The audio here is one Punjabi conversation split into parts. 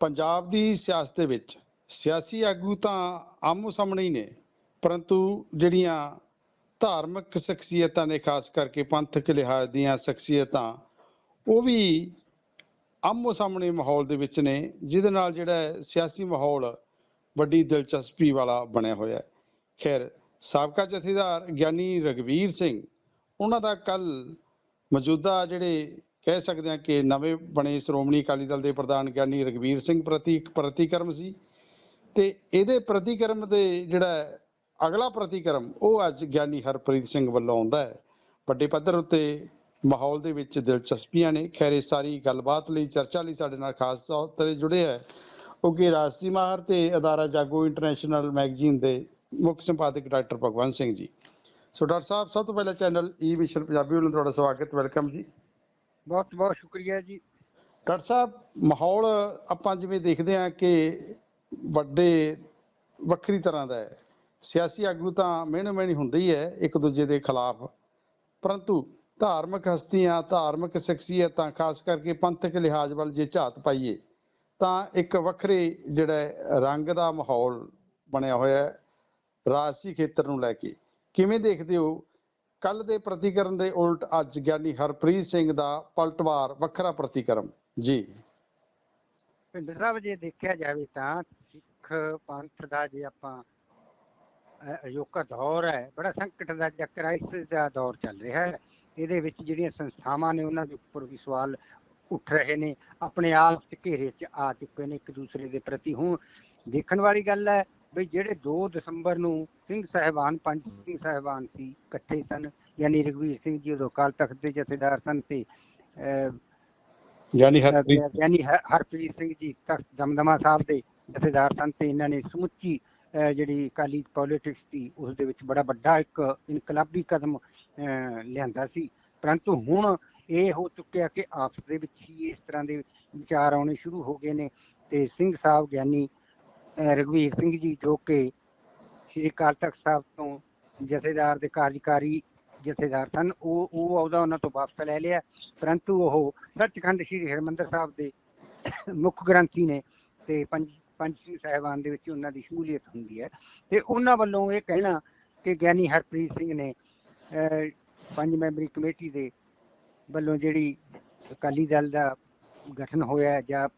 ਪੰਜਾਬ ਦੀ ਸਿਆਸਤ ਦੇ ਵਿੱਚ ਸਿਆਸੀ ਆਗੂ ਤਾਂ ਆਮੋ ਸਾਹਮਣੇ ਹੀ ਨੇ, ਪਰੰਤੂ ਜਿਹੜੀਆਂ ਧਾਰਮਿਕ ਸ਼ਖਸੀਅਤਾਂ ਨੇ, ਖਾਸ ਕਰਕੇ ਪੰਥਕ ਲਿਹਾਜ਼ ਦੀਆਂ ਸ਼ਖਸੀਅਤਾਂ, ਉਹ ਵੀ ਆਮੋ ਸਾਹਮਣੇ ਮਾਹੌਲ ਦੇ ਵਿੱਚ ਨੇ, ਜਿਹਦੇ ਨਾਲ ਜਿਹੜਾ ਸਿਆਸੀ ਮਾਹੌਲ ਵੱਡੀ ਦਿਲਚਸਪੀ ਵਾਲਾ ਬਣਿਆ ਹੋਇਆ ਹੈ। ਖੈਰ, ਸਾਬਕਾ ਜਥੇਦਾਰ ਗਿਆਨੀ ਰਗਵੀਰ ਸਿੰਘ, ਉਹਨਾਂ ਦਾ ਕੱਲ ਮੌਜੂਦਾ ਜਿਹੜੇ ਕਹਿ ਸਕਦੇ ਹਾਂ ਕਿ ਨਵੇਂ ਬਣੇ ਸ਼੍ਰੋਮਣੀ ਅਕਾਲੀ ਦਲ ਦੇ ਪ੍ਰਧਾਨ ਗਿਆਨੀ ਰਗਵੀਰ ਸਿੰਘ ਪ੍ਰਤੀ ਇੱਕ ਪ੍ਰਤੀਕਰਮ ਸੀ ਤੇ ਇਹਦੇ ਪ੍ਰਤੀਕਰਮ ਦੇ ਜਿਹੜਾ ਅਗਲਾ ਪ੍ਰਤੀਕਰਮ ਉਹ ਅੱਜ ਗਿਆਨੀ ਹਰਪ੍ਰੀਤ ਸਿੰਘ ਵੱਲੋਂ ਆਉਂਦਾ ਹੈ। ਵੱਡੇ ਪੱਧਰ ਉੱਤੇ ਮਾਹੌਲ ਦੇ ਵਿੱਚ ਦਿਲਚਸਪੀਆਂ ਨੇ। ਖੈਰ, ਇਹ ਸਾਰੀ ਗੱਲਬਾਤ ਲਈ, ਚਰਚਾ ਲਈ ਸਾਡੇ ਨਾਲ ਖਾਸ ਤੌਰ ਤੇ ਜੁੜੇ ਹੈ ਉਹ ਕਿ ਰਾਸ਼ਟਰੀ ਮਾਹਰ ਤੇ ਅਦਾਰਾ ਜਾਗੋ ਇੰਟਰਨੈਸ਼ਨਲ ਮੈਗਜ਼ੀਨ ਦੇ ਮੁੱਖ ਸੰਪਾਦਕ doctor Bhagwant Singh ji. So doctor ਸਾਹਿਬ, ਸਭ ਤੋਂ ਪਹਿਲਾਂ ਚੈਨਲ ਈ ਮਿਸ਼ਨ ਪੰਜਾਬੀ ਵੱਲੋਂ ਤੁਹਾਡਾ ਸਵਾਗਤ, ਵੈਲਕਮ ਜੀ। ਬਹੁਤ ਬਹੁਤ ਸ਼ੁਕਰੀਆ ਜੀ। ਡਾਕਟਰ ਸਾਹਿਬ, ਮਾਹੌਲ ਆਪਾਂ ਜਿਵੇਂ ਦੇਖਦੇ ਹਾਂ ਕਿ ਵੱਡੇ ਵੱਖਰੀ ਤਰ੍ਹਾਂ ਦਾ ਹੈ। ਸਿਆਸੀ ਆਗੂ ਤਾਂ ਮਿਹਣੇ ਮਿਹਣੀ ਹੁੰਦੇ ਹੀ ਹੈ ਇੱਕ ਦੂਜੇ ਦੇ ਖਿਲਾਫ। ਪਰੰਤੂ ਧਾਰਮਿਕ ਹਸਤੀਆਂ, ਧਾਰਮਿਕ ਸ਼ਖਸੀਅਤਾਂ, ਖਾਸ ਕਰਕੇ ਪੰਥਕ ਲਿਹਾਜ਼ ਵੱਲ ਜੇ ਝਾਤ ਪਾਈਏ, ਤਾਂ ਇੱਕ ਵੱਖਰੇ ਜਿਹੜਾ ਰੰਗ ਦਾ ਮਾਹੌਲ ਬਣਿਆ ਹੋਇਆ ਹੈ ਰਾਜਸੀ ਖੇਤਰ ਨੂੰ ਲੈ ਕੇ। ਕਿਵੇਂ ਦੇਖਦੇ ਹੋ ਕੱਲ ਦੇ ਪ੍ਰਤੀਕਰਨ ਦੇ ਉਲਟ ਅੱਜ ਗਿਆਨੀ ਹਰਪ੍ਰੀਤ ਸਿੰਘ ਦਾ ਪਲਟਵਾਰ ਵੱਖਰਾ ਪ੍ਰਤੀਕਰਮ। ਜੀ। ਪਿੰਡ ਸਾਹਿਬ ਜੇ ਦੇਖਿਆ ਜਾਵੇ ਤਾਂ ਸਿੱਖ ਪੰਥ ਦਾ ਜੇ ਆਪਾਂ, ਅ- ਅਜੋਕਾ ਦੌਰ ਹੈ, ਬੜਾ ਸੰਕਟ ਦਾ ਜਾਂ ਕ੍ਰਾਈਸਿਸ ਦਾ ਦੌਰ ਚੱਲ ਰਿਹਾ ਹੈ। ਇਹਦੇ ਵਿੱਚ ਜਿਹੜੀਆਂ ਸੰਸਥਾਵਾਂ ਨੇ ਉਹਨਾਂ ਦੇ ਉੱਪਰ ਵੀ ਸਵਾਲ ਉੱਠ ਰਹੇ ਨੇ। ਆਪਣੇ ਆਪ ਚ ਘੇਰੇ ਚ ਆ ਚੁੱਕੇ ਨੇ ਇੱਕ ਦੂਸਰੇ ਦੇ ਪ੍ਰਤੀ। ਹੁਣ ਦੇਖਣ ਵਾਲੀ ਗੱਲ ਹੈ ਵੀ ਜਿਹੜੇ 2 ਦਸੰਬਰ ਨੂੰ ਸਿੰਘ ਸਾਹਿਬਾਨ ਪੰਜ ਸਿੰਘ ਸਾਹਿਬਾਨ ਸੀ ਇਕੱਠੇ ਸਨ ਯਾਨੀ ਰਘਵੀਰ ਸਿੰਘ ਜੀ ਉਦੋਂ ਅਕਾਲ ਤਖਤ ਦੇ ਜਥੇਦਾਰ ਸਨ ਤੇ ਗਿਆਨੀ ਹਰਪ੍ਰੀਤ। ਯਾਨੀ ਹਰਪ੍ਰੀਤ ਸਿੰਘ ਜੀ ਤਖਤ ਦਮਦਮਾ ਸਾਹਿਬ ਦੇ ਜਥੇਦਾਰ ਸਨ ਤੇ ਇਹਨਾਂ ਨੇ ਸਮੁੱਚੀ ਜਿਹੜੀ ਅਕਾਲੀ ਪੋਲਿਟਿਕਸ ਦੀ ਉਸ ਦੇ ਵਿੱਚ ਬੜਾ ਵੱਡਾ ਇੱਕ ਇਨਕਲਾਬੀ ਕਦਮ ਲਿਆਂਦਾ ਸੀ ਪਰੰਤੂ ਹੁਣ ਇਹ ਹੋ ਚੁੱਕਿਆ ਕਿ ਆਪਸ ਦੇ ਵਿੱਚ ਹੀ ਇਸ ਤਰ੍ਹਾਂ ਦੇ ਵਿਚਾਰ ਆਉਣੇ ਸ਼ੁਰੂ ਹੋ ਗਏ ਨੇ ਤੇ ਸਿੰਘ ਸਾਹਿਬ ਗਿਆਨੀ ਅਹ, ਰਘਵੀਰ ਸਿੰਘ ਜੀ ਜੋ ਕਿ ਸ਼੍ਰੀ ਅਕਾਲ ਤਖਤ ਸਾਹਿਬ ਤੋਂ ਜਥੇਦਾਰ ਦੇ ਕਾਰਜਕਾਰੀ ਜਥੇਦਾਰ ਸਨ ਉਹ ਉਹ ਅਹੁਦਾ ਉਹਨਾਂ ਤੋਂ ਵਾਪਸ ਲੈ ਲਿਆ। ਪਰੰਤੂ ਉਹ ਸੱਚਖੰਡ ਸ੍ਰੀ ਹਰਿਮੰਦਰ ਸਾਹਿਬ ਦੇ ਮੁੱਖ ਗ੍ਰੰਥੀ ਨੇ ਤੇ ਪੰਜ ਪੰਜ ਸਿੰਘ ਸਾਹਿਬਾਨ ਦੇ ਵਿੱਚ ਉਹਨਾਂ ਦੀ ਸ਼ਮੂਲੀਅਤ ਹੁੰਦੀ ਹੈ। ਤੇ ਉਹਨਾਂ ਵੱਲੋਂ ਇਹ ਕਹਿਣਾ ਕਿ ਗਿਆਨੀ ਹਰਪ੍ਰੀਤ ਸਿੰਘ ਨੇ ਅਹ, ਪੰਜ ਮੈਂਬਰੀ ਕਮੇਟੀ ਦੇ ਵੱਲੋਂ ਜਿਹੜੀ ਅਕਾਲੀ ਦਲ ਦਾ ਗਠਨ ਹੋਇਆ ਜਾਂ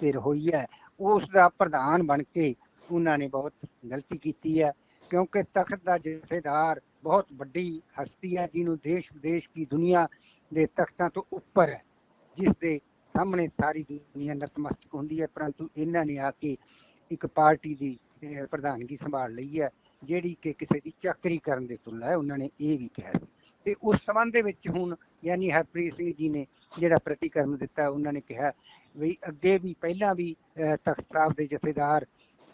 ਫਿਰ ਹੋਈ ਹੈ ਉਸ ਦਾ ਪ੍ਰਧਾਨ ਬਣ ਕੇ ਉਹਨਾਂ ਨੇ ਬਹੁਤ ਗਲਤੀ ਕੀਤੀ ਹੈ, ਕਿਉਂਕਿ ਤਖਤ ਦਾ ਜਥੇਦਾਰ ਬਹੁਤ ਵੱਡੀ ਹਸਤੀ ਹੈ, ਜਿਹਨੂੰ ਦੇਸ਼ ਵਿਦੇਸ਼ ਦੀ ਦੁਨੀਆ ਦੇ ਤਖਤਾਂ ਤੋਂ ਉੱਪਰ ਹੈ ਜਿਸ ਦੇ ਸਾਹਮਣੇ ਸਾਰੀ ਦੁਨੀਆ ਨਤਮਸਤਕ ਹੁੰਦੀ ਹੈ, ਪਰੰਤੂ ਇਹਨਾਂ ਨੇ ਆ ਕੇ ਇੱਕ ਪਾਰਟੀ ਦੀ ਪ੍ਰਧਾਨਗੀ ਸੰਭਾਲ ਲਈ ਹੈ, ਜਿਹੜੀ ਕਿ ਕਿਸੇ ਦੀ ਚੱਕਰੀ ਕਰਨ ਦੇ ਤੁੱਲ ਹੈ, ਉਹਨਾਂ ਨੇ ਇਹ ਵੀ ਕਿਹਾ ਸੀ। ਤੇ ਉਸ ਸੰਬੰਧ ਦੇ ਵਿੱਚ ਹੁਣ ਯਾਨੀ ਹਰਪ੍ਰੀਤ ਸਿੰਘ ਜੀ ਨੇ ਜਿਹੜਾ ਪ੍ਰਤੀਕਰਮ ਦਿੱਤਾ, ਉਹਨਾਂ ਨੇ ਕਿਹਾ ਵੀ ਅੱਗੇ ਵੀ ਪਹਿਲਾਂ ਵੀ ਤਖਤ ਸਾਹਿਬ ਦੇ ਜਥੇਦਾਰ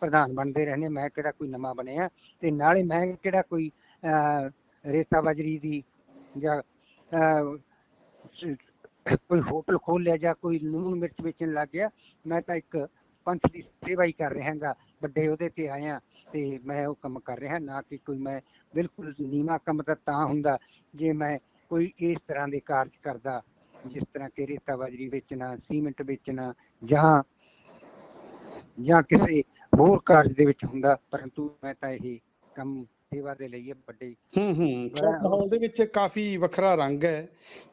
ਪ੍ਰਧਾਨ ਬਣਦੇ ਰਹੇ ਨੇ ਮੈਂ ਕਿਹੜਾ ਕੋਈ ਨਵਾਂ ਬਣਿਆ? ਤੇ ਨਾਲੇ ਮੈਂ ਕਿਹੜਾ ਕੋਈ ਰੇਤਾ ਬਜਰੀ ਦੀ ਜਾਂ ਕੋਈ ਹੋਟਲ ਖੋਲ ਲਿਆ ਜਾਂ ਕੋਈ ਲੂਣ ਮਿਰਚ ਵੇਚਣ ਲੱਗ ਗਿਆ, ਮੈਂ ਤਾਂ ਇੱਕ ਪੰਥ ਦੀ ਸੇਵਾ ਹੀ ਕਰ ਰਿਹਾਗਾ, ਵੱਡੇ ਉਹਦੇ ਤੇ ਆਇਆ ਤੇ ਮੈਂ ਉਹ ਕੰਮ ਕਰ ਰਿਹਾ, ਨਾ ਕਿ ਕੋਈ ਮੈਂ ਬਿਲਕੁਲ ਨੀਵਾਂ ਕੰਮ ਤਾਂ ਹੁੰਦਾ, ਜੇ ਮੈਂ ਕੋਈ ਇਸ ਤਰ੍ਹਾਂ ਦੇ ਕਾਰਜ ਕਰਦਾ ਜਿਸ ਤਰ੍ਹਾਂ ਕਿ ਰੇਤਾ ਬਾਜਰੀ ਵੇਚਣਾ ਸੀਮੈਂਟ ਵੇਚਣਾ ਜਾਂ ਜਾਂ ਕਿਸੇ ਹੋਰ ਕਾਰਜ ਦੇ ਵਿੱਚ ਹੁੰਦਾ ਪਰੰਤੂ ਮੈਂ ਤਾਂ ਇਹ ਕੰਮ ਸੇਵਾ ਦੇ ਲਈ ਵੱਡੇ ਹੂੰ ਹੂੰ। ਮਾਹੌਲ ਦੇ ਵਿੱਚ ਕਾਫੀ ਵੱਖਰਾ ਰੰਗ ਹੈ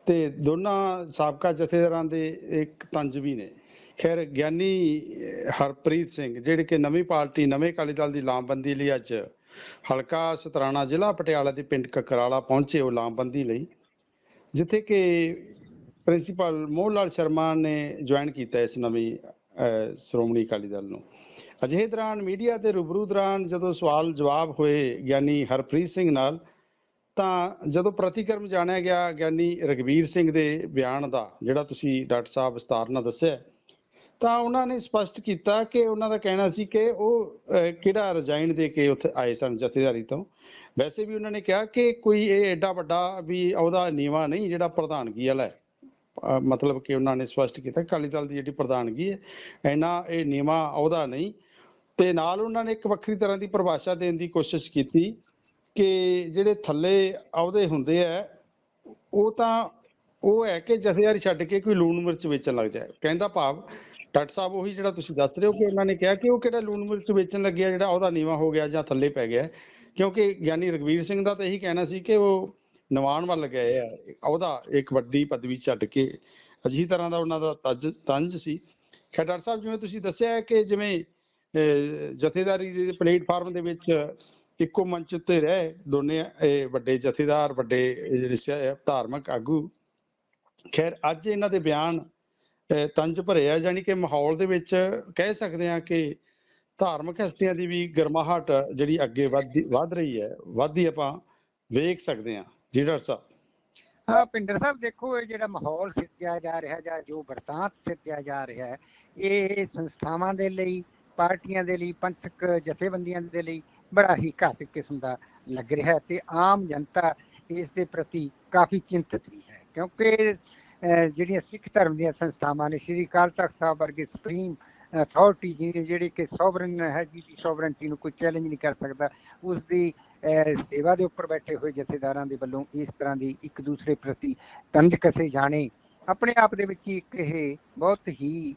ਤੇ ਦੋਨਾਂ ਸਾਬਕਾ ਜਥੇਦਾਰਾਂ ਦੇ ਇੱਕ ਤੰਜ ਵੀ ਨੇ। ਖੈਰ ਗਿਆਨੀ ਹਰਪ੍ਰੀਤ ਸਿੰਘ ਜਿਹੜੇ ਕਿ ਨਵੀਂ ਪਾਰਟੀ ਨਵੇਂ ਅਕਾਲੀ ਦਲ ਦੀ ਲਾਮਬੰਦੀ ਲਈ ਅੱਜ ਹਲਕਾ ਸਤਰਾਣਾ ਜ਼ਿਲ੍ਹਾ ਪਟਿਆਲਾ ਦੇ ਪਿੰਡ ਕਕਰਾਲਾ ਪਹੁੰਚੇ ਉਹ ਲਾਮਬੰਦੀ ਲਈ ਜਿੱਥੇ ਕਿ ਪ੍ਰਿੰਸੀਪਲ ਮੋਹਨ ਲਾਲ ਸ਼ਰਮਾ ਨੇ ਜੁਆਇਨ ਕੀਤਾ ਇਸ ਨਵੀਂ ਸ਼੍ਰੋਮਣੀ ਅਕਾਲੀ ਦਲ ਨੂੰ। ਅਜਿਹੇ ਦੌਰਾਨ ਮੀਡੀਆ ਦੇ ਰੂਬਰੂ ਦੌਰਾਨ ਜਦੋਂ ਸਵਾਲ ਜਵਾਬ ਹੋਏ ਗਿਆਨੀ ਹਰਪ੍ਰੀਤ ਸਿੰਘ ਨਾਲ, ਤਾਂ ਜਦੋਂ ਪ੍ਰਤੀਕਰਮ ਜਾਣਿਆ ਗਿਆ ਗਿਆਨੀ ਰਗਵੀਰ ਸਿੰਘ ਦੇ ਬਿਆਨ ਦਾ, ਜਿਹੜਾ ਤੁਸੀਂ ਡਾਕਟਰ ਸਾਹਿਬ ਵਿਸਤਾਰ ਨਾਲ ਦੱਸਿਆ, ਤਾਂ ਉਹਨਾਂ ਨੇ ਸਪਸ਼ਟ ਕੀਤਾ ਕਿ ਉਹਨਾਂ ਦਾ ਕਹਿਣਾ ਸੀ ਕਿ ਉਹ ਕਿਹੜਾ ਰਿਜ਼ਾਈਨ ਦੇ ਕੇ ਉੱਥੇ ਆਏ ਸਨ ਜਥੇਦਾਰੀ ਤੋਂ। ਵੈਸੇ ਵੀ ਉਹਨਾਂ ਨੇ ਕਿਹਾ ਕਿ ਕੋਈ ਇਹ ਐਡਾ ਵੱਡਾ ਵੀ ਉਹਦਾ ਨੀਵਾ ਨਹੀਂ, ਜਿਹੜਾ ਪ੍ਰਧਾਨਗੀ ਵਾਲਾ ਹੈ। ਮਤਲਬ ਕਿ ਉਹਨਾਂ ਨੇ ਸਪਸ਼ਟ ਕੀਤਾ, ਅਕਾਲੀ ਦਲ ਦੀ ਜਿਹੜੀ ਪ੍ਰਧਾਨਗੀ ਹੈ ਇਹਨਾਂ ਇਹ ਨੀਵਾ ਅਹੁਦਾ ਨਹੀਂ। ਤੇ ਨਾਲ ਉਹਨਾਂ ਨੇ ਇੱਕ ਵੱਖਰੀ ਤਰ੍ਹਾਂ ਦੀ ਪਰਿਭਾਸ਼ਾ ਦੇਣ ਦੀ ਕੋਸ਼ਿਸ਼ ਕੀਤੀ ਕਿ ਜਿਹੜੇ ਥੱਲੇ ਅਹੁਦੇ ਹੁੰਦੇ ਆ, ਉਹ ਤਾਂ ਉਹ ਹੈ ਕਿ ਜਥੇਦਾਰੀ ਛੱਡ ਕੇ ਕੋਈ ਲੂਣ ਮਿਰਚ ਵੇਚਣ ਲੱਗ ਜਾਏ। ਕਹਿੰਦਾ ਭਾਵ, ਡਾਕਟਰ ਸਾਹਿਬ ਉਹੀ ਜਿਹੜਾ ਤੁਸੀਂ ਦੱਸ ਰਹੇ ਹੋ ਕਿ ਉਹਨਾਂ ਨੇ ਕਿਹਾ ਕਿ ਉਹ ਕਿਹੜਾ ਲੂਣ ਮਿਰਚ ਵੇਚਣ ਲੱਗਿਆ, ਜਿਹੜਾ ਉਹਦਾ ਨੀਵਾ ਹੋ ਗਿਆ ਜਾਂ ਥੱਲੇ ਪੈ ਗਿਆ। ਕਿਉਂਕਿ ਗਿਆਨੀ ਰਗਵੀਰ ਸਿੰਘ ਦਾ ਤਾਂ ਇਹੀ ਕਹਿਣਾ ਸੀ ਕਿ ਉਹ ਨਿਵਾਣ ਵੱਲ ਗਏ ਆ। ਉਹਦਾ ਇੱਕ ਵੱਡੀ ਪਦਵੀ ਛੱਡ ਕੇ ਅਜਿਹੀ ਤਰ੍ਹਾਂ ਦਾ ਉਹਨਾਂ ਦਾ ਤੰਜ ਤੰਜ ਸੀ। ਖੈਰ ਡਾਕਟਰ ਸਾਹਿਬ ਜਿਵੇਂ ਤੁਸੀਂ ਦੱਸਿਆ ਹੈ ਕਿ ਜਿਵੇਂ ਅਹ, ਜਥੇਦਾਰੀ ਦੇ ਪਲੇਟਫਾਰਮ ਦੇ ਵਿੱਚ ਇੱਕੋ ਮੰਚ ਉੱਤੇ ਰਹੇ ਦੋਨੇ ਇਹ ਵੱਡੇ ਜਥੇਦਾਰ ਵੱਡੇ ਇਹ ਧਾਰਮਿਕ ਆਗੂ। ਖੈਰ ਅੱਜ ਇਹਨਾਂ ਦੇ ਬਿਆਨ ਤੰਜ ਭਰੇ ਆ। ਯਾਨੀ ਕਿ ਮਾਹੌਲ ਦੇ ਵਿੱਚ ਕਹਿ ਸਕਦੇ ਆ ਕਿ ਧਾਰਮਿਕ ਹਸਤੀਆਂ ਦੀ ਵੀ ਗਰਮਾਹਟ ਜਿਹੜੀ ਅੱਗੇ ਵੱਧਦੀ ਵੱਧ ਰਹੀ ਹੈ ਵੱਧਦੀ ਆਪਾਂ ਵੇਖ ਸਕਦੇ ਆ ਜੀ ਡਾਕਟਰ ਸਾਹਿਬ। ਹਾਂ ਪਿੰਡਰ ਸਾਹਿਬ ਦੇਖੋ ਇਹ ਜਿਹੜਾ ਮਾਹੌਲ ਸਿਰਜਿਆ ਜਾ ਰਿਹਾ ਜਾਂ ਜੋ ਵਰਤਾਂਤ ਸਿਰਜਿਆ ਜਾ ਰਿਹਾ ਹੈ ਇਹ ਸੰਸਥਾਵਾਂ ਦੇ ਲਈ ਪਾਰਟੀਆਂ ਦੇ ਲਈ ਪੰਥਕ ਜਥੇਬੰਦੀਆਂ ਦੇ ਲਈ ਬੜਾ ਹੀ ਘਾਤਕ ਕਿਸਮ ਦਾ ਲੱਗ ਰਿਹਾ ਤੇ ਆਮ ਜਨਤਾ ਇਸ ਦੇ ਪ੍ਰਤੀ ਕਾਫੀ ਚਿੰਤਤ ਵੀ ਹੈ। ਕਿਉਂਕਿ ਅਹ, ਜਿਹੜੀਆਂ ਸਿੱਖ ਧਰਮ ਦੀਆਂ ਸੰਸਥਾਵਾਂ ਨੇ ਸ੍ਰੀ ਅਕਾਲ ਤਖਤ ਸਾਹਿਬ ਵਰਗੇ ਸੁਪਰੀਮ ਅਥਾਰਟੀ ਜਿਹੜੀ ਕਿ ਸੋਵਰਨ ਹੈ ਜਿਹਦੀ ਸੋਵਰਨਟੀ ਨੂੰ ਕੋਈ ਚੈਲੰਜ ਨਹੀਂ ਕਰ ਸਕਦਾ ਉਸ ਦੀ ਸੇਵਾ ਦੇ ਉੱਪਰ ਬੈਠੇ ਹੋਏ ਜਥੇਦਾਰਾਂ ਦੇ ਵੱਲੋਂ ਇਸ ਤਰ੍ਹਾਂ ਦੀ ਇੱਕ ਦੂਸਰੇ ਪ੍ਰਤੀ ਤੰਜ ਕਸੇ ਜਾਣੇ ਆਪਣੇ ਆਪ ਦੇ ਵਿੱਚ ਇੱਕ ਇਹ ਬਹੁਤ ਹੀ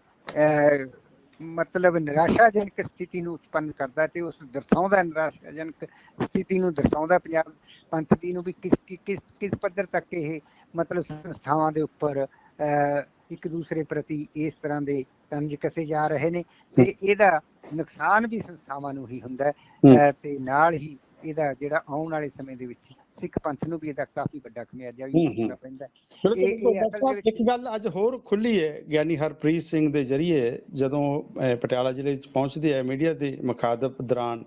ਮਤਲਬ ਨਿਰਾਸ਼ਾਜਨਕ ਸਥਿਤੀ ਨੂੰ ਉਤਪੰਨ ਕਰਦਾ ਤੇ ਉਸ ਦਰਸਾਉਂਦਾ ਨਿਰਾਸ਼ਾਜਨਕ ਸਥਿਤੀ ਨੂੰ ਦਰਸਾਉਂਦਾ ਪੰਜਾਬ ਪੰਥ ਦੀ ਨੂੰ ਵੀ ਕਿਸ ਕਿਸ- ਕਿਸ ਕਿਸ ਪੱਧਰ ਤੱਕ ਇਹ ਮਤਲਬ ਸੰਸਥਾਵਾਂ ਦੇ ਉੱਪਰ ਅਹ, ਇੱਕ ਦੂਸਰੇ ਪ੍ਰਤੀ ਇਸ ਤਰ੍ਹਾਂ ਦੇ ਤੰਜ ਕਸੇ ਜਾ ਰਹੇ ਨੇ ਤੇ ਇਹਦਾ ਨੁਕਸਾਨ ਵੀ ਸੰਸਥਾਵਾਂ ਨੂੰ ਹੀ ਹੁੰਦਾ ਹੈ ਤੇ ਨਾਲ ਹੀ ਇਹਦਾ ਜਿਹੜਾ ਆਉਣ ਵਾਲੇ ਸਮੇਂ ਦੇ ਵਿੱਚ ਸਿੱਖ ਪੰਥ ਨੂੰ ਵੀ ਇਹਦਾ ਕਾਫੀ ਵੱਡਾ ਖਮਿਆਜਾ ਵੀ। ਭੁਗਤਣਾ ਪੈਂਦਾ ਹੈ। ਇਹ- ਇੱਕ ਗੱਲ ਅੱਜ ਹੋਰ ਖੁੱਲੀ ਹੈ ਗਿਆਨੀ ਹਰਪ੍ਰੀਤ ਸਿੰਘ ਦੇ ਜਰੀਏ ਜਦੋਂ ਪਟਿਆਲਾ ਜ਼ਿਲ੍ਹੇ ਵਿੱਚ ਪਹੁੰਚਦੇ ਆ ਮੀਡੀਆ ਦੇ ਮੁਖਾਤਬ ਦੌਰਾਨ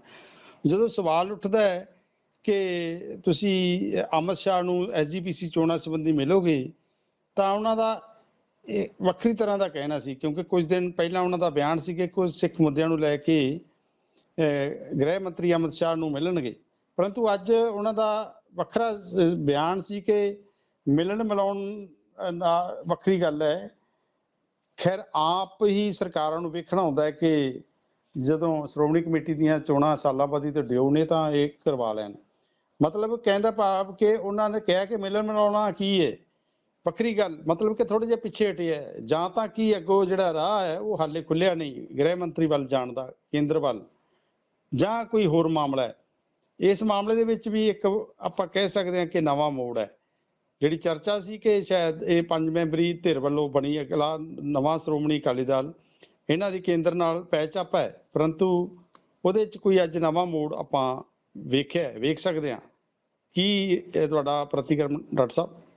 ਜਦੋਂ ਸਵਾਲ ਉੱਠਦਾ ਹੈ ਕਿ ਤੁਸੀਂ ਅਮਰ ਸ਼ਾਹ ਨੂੰ ਐਸਜੀਪੀਸੀ ਚੋਣਾਂ ਸੰਬੰਧੀ ਮਿਲੋਗੇ ਤਾਂ ਉਹਨਾਂ ਦਾ ਇਹ ਵੱਖਰੀ ਤਰ੍ਹਾਂ ਦਾ ਕਹਿਣਾ ਸੀ ਕਿਉਂਕਿ ਕੁਝ ਦਿਨ ਪਹਿਲਾਂ ਉਹਨਾਂ ਦਾ ਬਿਆਨ ਸੀ ਕਿ ਕੁਝ ਸਿੱਖ ਮੁੱਦਿਆਂ ਨੂੰ ਲੈ ਕੇ ਗ੍ਰਹਿ ਮੰਤਰੀ ਅਮਿਤ ਸ਼ਾਹ ਨੂੰ ਮਿਲਣਗੇ। ਪਰੰਤੂ ਅੱਜ ਉਹਨਾਂ ਦਾ ਵੱਖਰਾ ਬਿਆਨ ਸੀ ਕਿ ਮਿਲਣ ਮਿਲਾਉਣ ਅਹ, ਵੱਖਰੀ ਗੱਲ ਹੈ। ਖੈਰ ਆਪ ਹੀ ਸਰਕਾਰਾਂ ਨੂੰ ਵੇਖਣਾ ਹੁੰਦਾ ਹੈ ਕਿ ਜਦੋਂ ਸ਼੍ਰੋਮਣੀ ਕਮੇਟੀ ਦੀਆਂ ਚੋਣਾਂ ਸਾਲਾਂ ਬਾਅਦ ਤੇ ਡਿਊ ਨੇ ਤਾਂ ਇਹ ਕਰਵਾ ਲੈਣ। ਮਤਲਬ ਕਹਿੰਦਾ ਭਾਵ ਕਿ ਉਹਨਾਂ ਨੇ ਕਿਹਾ ਕਿ ਮਿਲਣ ਮਿਲਾਉਣਾ ਕੀ ਹੈ? ਵੱਖਰੀ ਗੱਲ, ਮਤਲਬ ਕਿ ਥੋੜੇ ਜਿਹਾ ਪਿੱਛੇ ਹਟਿਆ ਜਾਂ ਤਾਂ ਕੀ ਅੱਗੋਂ ਜਿਹੜਾ ਰਾਹ ਹੈ, ਉਹ ਹਾਲੇ ਖੁੱਲਿਆ ਨਹੀਂ, ਗ੍ਰਹਿ ਮੰਤਰੀ ਵੱਲ ਜਾਣ ਦਾ, ਕੇਂਦਰ ਵੱਲ। ਜਾਂ ਕੋਈ ਹੋਰ ਮਾਮਲਾ ਹੈ। ਇਸ ਮਾਮਲੇ ਦੇ ਵਿੱਚ ਵੀ ਇੱਕ ਆਪਾਂ ਕਹਿ ਸਕਦੇ ਹਾਂ ਕਿ ਨਵਾਂ ਮੋੜ ਹੈ। ਜਿਹੜੀ ਚਰਚਾ ਸੀ ਕਿ ਸ਼ਾਇਦ ਇਹ ਪੰਜ ਮੈਂਬਰੀ ਧਿਰ ਵੱਲੋਂ ਬਣੀ ਅਗਲਾ ਨਵਾਂ ਸ਼੍ਰੋਮਣੀ ਅਕਾਲੀ ਦਲ, ਇਹਨਾਂ ਦੀ ਕੇਂਦਰ ਨਾਲ ਪੈਚਅਪ ਹੈ। ਪਰੰਤੂ ਉਹਦੇ ਵਿੱਚ ਕੋਈ ਅੱਜ ਨਵਾਂ ਮੋੜ ਆਪਾਂ ਵੇਖਿਆ ਵੇਖ ਸਕਦੇ ਹਾਂ। ਕੀ ਇਹ ਤੁਹਾਡਾ ਪ੍ਰਤੀਕਰਮ, ਡਾਕਟਰ ਸਾਹਿਬ?